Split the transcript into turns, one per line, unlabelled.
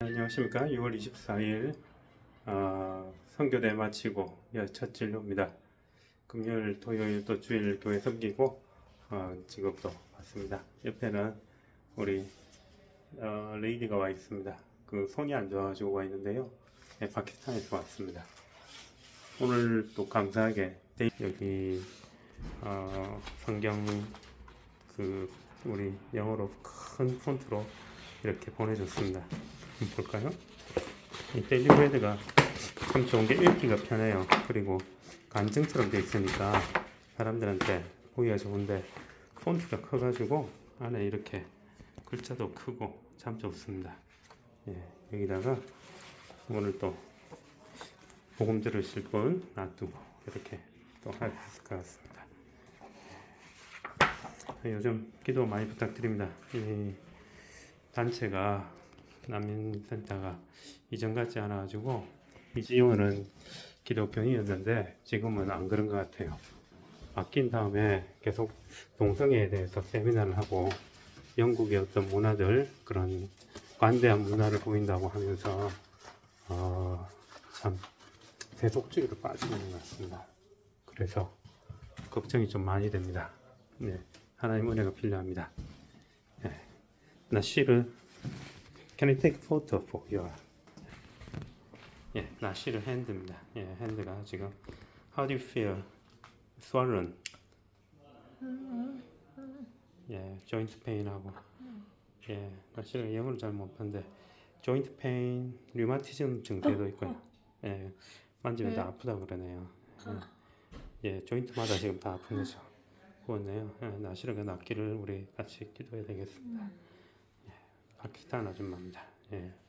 안녕하십니까. 6월 24일 어, 선교대 마치고 예, 첫 진료입니다. 금요일, 토요일 또 주일 교회 섬기고 어, 또 왔습니다. 옆에는 우리 어, 레이디가 와 있습니다. 그 손이 안 좋아가지고 와 있는데요. 예, 파키스탄에서 왔습니다. 오늘 또 감사하게 데- 여기 어, 성경 그 우리 영어로 큰 폰트로 이렇게 보내줬습니다. 볼까요? 이 델리브레드가 참 좋은 게 읽기가 편해요. 그리고 간증처럼 돼 있으니까 사람들한테 보기가 좋은데 폰트가 커가지고 안에 이렇게 글자도 크고 참 좋습니다. 예, 여기다가 오늘 또 복음 들으실 분 놔두고 이렇게 또 할 수 있을 것 같습니다. 예, 요즘 기도 많이 부탁드립니다. 이 단체가 난민센터가 이전 같지 않아가지고 이지용은 기독교인이었는데 지금은 안 그런 것 같아요. 바뀐 다음에 계속 동성애에 대해서 세미나를 하고 영국의 어떤 문화들 그런 관대한 문화를 보인다고 하면서 어, 참 세속주의로 빠지는 것 같습니다. 그래서 걱정이 좀 많이 됩니다. 네, 하나님 은혜가 필요합니다. 네. 나 실은 Can I take a photo for your? 예, 나시르 핸드입니다. 예, 핸드가 지금 How do you feel? swollen? 예, joint pain하고 예, 나시르가 영어를 잘 못하는데 joint pain, 류마티즘 증세도 있고요. 예, 만지면 다 아프다 그러네요. 예, 예, 조인트마다 지금 다 아픈 거죠. 그거네요. 예, 나시르가 낫기를 우리 같이 기도해야 되겠습니다. 예, 파키스탄 아줌마입니다. 예.